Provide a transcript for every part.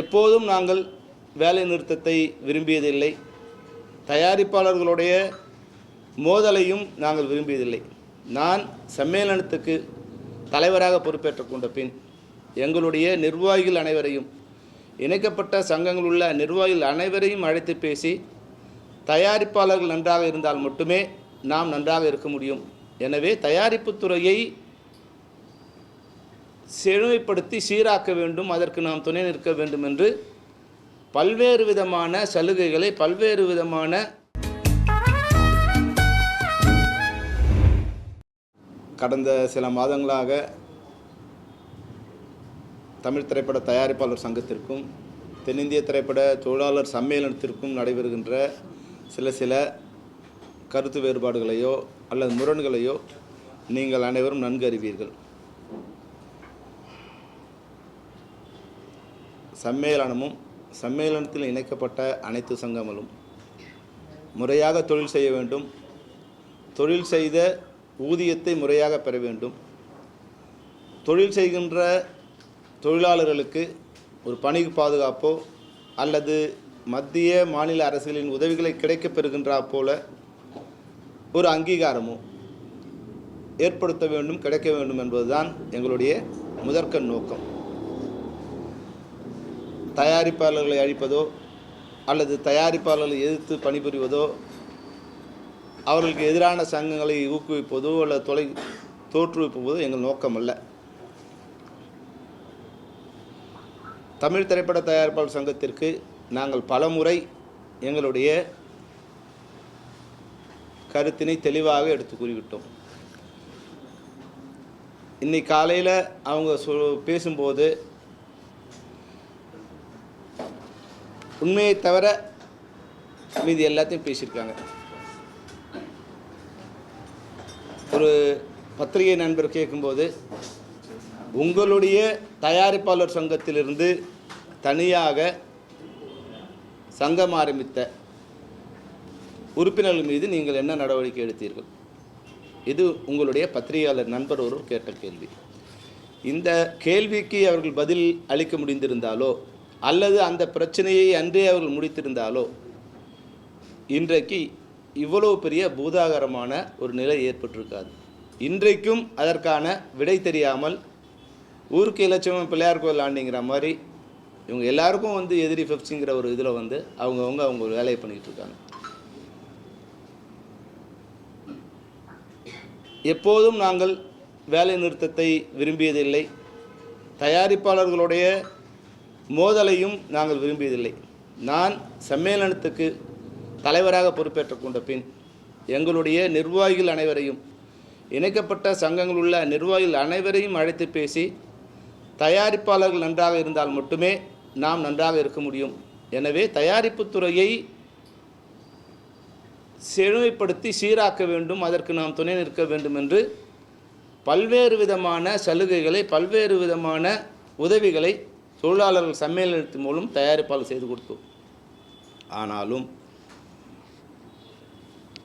எப்போதும் நாங்கள் வேலை நிறுத்தத்தை விரும்பியதில்லை. தயாரிப்பாளர்களுடைய மோதலையும் நாங்கள் விரும்பியதில்லை. நான் சம்மேளனத்துக்கு தலைவராக பொறுப்பேற்றுக் கொண்ட பின் எங்களுடைய நிர்வாகிகள் அனைவரையும் இணைக்கப்பட்ட சங்கங்கள் உள்ள நிர்வாகிகள் அனைவரையும் அழைத்து பேசி தயாரிப்பாளர்கள் நன்றாக இருந்தால் மட்டுமே நாம் நன்றாக இருக்க முடியும். எனவே தயாரிப்பு துறையை செழுமைப்படுத்தி சீராக்க வேண்டும் அதற்கு நாம் துணை நிற்க வேண்டும் என்று பல்வேறு விதமான சலுகைகளை பல்வேறு விதமான கடந்த சில மாதங்களாக தமிழ் திரைப்பட தயாரிப்பாளர் சங்கத்திற்கும் தென்னிந்திய திரைப்பட தொழிலாளர் சம்மேளனத்திற்கும் நடைபெறுகின்ற சில சில கருத்து வேறுபாடுகளையோ அல்லது முரண்களையோ நீங்கள் அனைவரும் நன்கு அறிவீர்கள். சம்மேளனமும் சம்மேளனத்தில் இணைக்கப்பட்ட அனைத்து சங்கங்களும் முறையாக தொழில் செய்ய வேண்டும். தொழில் செய்த ஊதியத்தை முறையாக பெற வேண்டும். தொழில் செய்கின்ற தொழிலாளர்களுக்கு ஒரு பணி பாதுகாப்போ அல்லது மத்திய மாநில அரசுகளின் உதவிகளை கிடைக்கப் பெறுகின்றா போல ஒரு அங்கீகாரமோ ஏற்படுத்த வேண்டும் கிடைக்க வேண்டும் என்பதுதான் எங்களுடைய முதற்கண் நோக்கம். தயாரிப்பாளர்களை அழிப்பதோ அல்லது தயாரிப்பாளர்களை எதிர்த்து பணிபுரிவதோ அவர்களுக்கு எதிரான சங்கங்களை ஊக்குவிப்பதோ அல்லது தொலை தோற்றுவிப்பதோ எங்கள் நோக்கம் அல்ல தமிழ் திரைப்பட தயாரிப்பாளர் சங்கத்திற்கு நாங்கள் பலமுறை எங்களுடைய கருத்தினை தெளிவாக எடுத்து கூறிவிட்டோம். இன்னைக்கு காலையில் அவங்க சொ பேசும்போது உண்மையை தவிர மீதி எல்லாத்தையும் பேசியிருக்காங்க. ஒரு பத்திரிகை நண்பர் கேட்கும்போது உங்களுடைய தயாரிப்பாளர் சங்கத்திலிருந்து தனியாக சங்கம் ஆரம்பித்த உறுப்பினர்கள் மீது நீங்கள் என்ன நடவடிக்கை எடுத்தீர்கள்? இது உங்களுடைய பத்திரிகையாளர் நண்பர் ஒருவர் கேட்ட கேள்வி. இந்த கேள்விக்கு அவர்கள் பதில் அளிக்க முடிந்திருந்தாலோ அல்லது அந்த பிரச்சனையை அன்றே அவர்கள் முடித்திருந்தாலோ இன்றைக்கு இவ்வளவு பெரிய பூதாகரமான ஒரு நிலை ஏற்பட்டிருக்காது. இன்றைக்கும் அதற்கான விடை தெரியாமல் ஊருக்கு இலட்சம் பிள்ளையார் கோயில் ஆண்டிங்கிற மாதிரி இவங்க எல்லாருக்கும் வந்து எதிரி பெப்சிங்கிற ஒரு இதில் வந்து அவங்கவுங்க அவங்க ஒரு வேலையை பண்ணிக்கிட்டு இருக்காங்க. எப்போதும் நாங்கள் வேலை நிறுத்தத்தை விரும்பியதில்லை. தயாரிப்பாளர்களுடைய மோதலையும் நாங்கள் விரும்பியதில்லை. நான் சம்மேளனத்துக்கு தலைவராக பொறுப்பேற்றுக் கொண்ட பின் எங்களுடைய நிர்வாகிகள் அனைவரையும் இணைக்கப்பட்ட சங்கங்கள் உள்ள நிர்வாகிகள் அனைவரையும் அழைத்து பேசி தயாரிப்பாளர்கள் நன்றாக இருந்தால் மட்டுமே நாம் நன்றாக இருக்க முடியும். எனவே தயாரிப்பு துறையை செழுமைப்படுத்தி சீராக்க வேண்டும் அதற்கு நாம் துணை நிற்க வேண்டும் என்று பல்வேறு விதமான சலுகைகளை பல்வேறு விதமான உதவிகளை தொழிலாளர்கள் சம்மேளனத்தின் மூலம் தயாரிப்பாளர் செய்து கொடுத்தோம். ஆனாலும்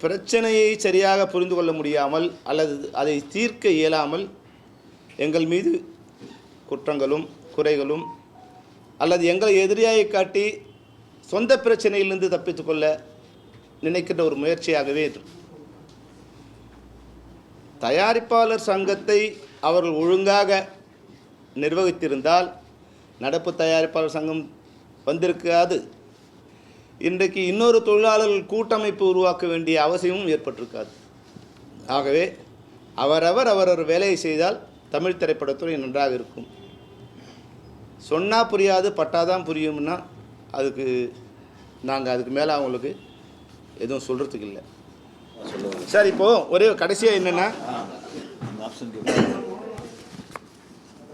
பிரச்சனையை சரியாக புரிந்து கொள்ள முடியாமல் அல்லது அதை தீர்க்க இயலாமல் எங்கள் மீது குற்றங்களும் குறைகளும் அல்லது எங்களை எதிரியாக காட்டி சொந்த பிரச்சனையிலிருந்து தப்பித்துக்கொள்ள நினைக்கின்ற ஒரு முயற்சியாகவே இது. தயாரிப்பாளர் சங்கத்தை அவர்கள் ஒழுங்காக நிர்வகித்திருந்தால் நடப்பு தயாரிப்பாளர் சங்கம் வந்திருக்காது இன்றைக்கு இன்னொரு தொழிலாளர்கள் கூட்டமைப்பு உருவாக்க வேண்டிய அவசியமும் ஏற்பட்டிருக்காது ஆகவே அவரவர் அவரவர் வேலையை செய்தால் தமிழ் திரைப்படத்துறை நன்றாக இருக்கும் சொன்னால் புரியாது பட்டாதான் புரியும்னா அதுக்கு நாங்கள் அதுக்கு மேலே அவங்களுக்கு எதுவும் சொல்கிறதுக்கு இல்லை சார் இப்போது ஒரே கடைசியாக என்னென்னா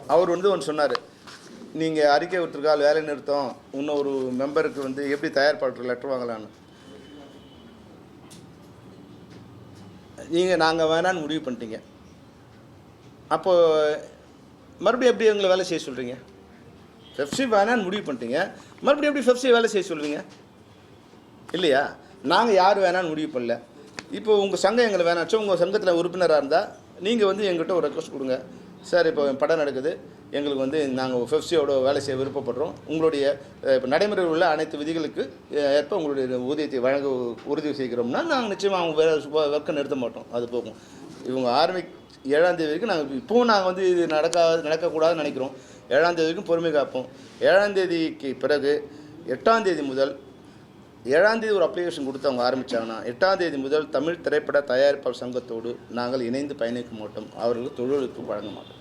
அவர் வந்து ஒன்று சொன்னார் நீங்கள் அறிக்கை விட்டுருக்கால் வேலை நிறுத்தம் இன்னும் ஒரு மெம்பருக்கு வந்து எப்படி தயார்படுற லெட்டர் வாங்கலான்னு நீங்கள் நாங்கள் வேணான்னு முடிவு பண்ணிட்டீங்க. அப்போது மறுபடியும் எப்படி எங்களை வேலை செய்ய சொல்கிறீங்க ஃபெஃப்சி வேணான்னு முடிவு பண்ணிட்டீங்க. மறுபடியும் எப்படி ஃபெஃப்சி வேலை செய்ய சொல்கிறீங்க இல்லையா? நாங்கள் யார் வேணான்னு முடிவு பண்ணல. இப்போ உங்கள் சங்கம் எங்களை வேணாச்சும் உங்கள் சங்கத்தில் உறுப்பினராக இருந்தால் நீங்கள் வந்து எங்கிட்ட ஒரு ரெக்வஸ்ட் கொடுங்க. சார் இப்போ படம் நடக்குது. எங்களுக்கு வந்து நாங்கள் ஃபெஃப்சியோட வேலை செய்ய விருப்பப்படுறோம். உங்களுடைய இப்போ நடைமுறையில் உள்ள அனைத்து விதிகளுக்கு ஏற்ப உங்களுடைய ஊதியத்தை வழங்க உறுதி செய்கிறோம்னா நாங்கள் நிச்சயமாக அவங்க வேறு ஒர்க்கை நிறுத்த மாட்டோம். அது போகும். இவங்க ஆரம்பி ஏழாம் தேதி வரைக்கும் நாங்கள் இப்போவும் நாங்கள் வந்து இது நடக்காது நடக்கக்கூடாதுன்னு நினைக்கிறோம். ஏழாம் தேதி வரைக்கும் பொறுமை காப்போம். ஏழாம் தேதிக்கு பிறகு எட்டாம் தேதி முதல் ஏழாந்தேதி ஒரு அப்ளிகேஷன் கொடுத்து அவங்க ஆரம்பித்தாங்கன்னா எட்டாம் தேதி முதல் தமிழ் திரைப்பட தயாரிப்பாளர் சங்கத்தோடு நாங்கள் இணைந்து பயணிக்க மாட்டோம். அவர்களுக்கு தொழிலுக்கு வழங்க மாட்டோம்.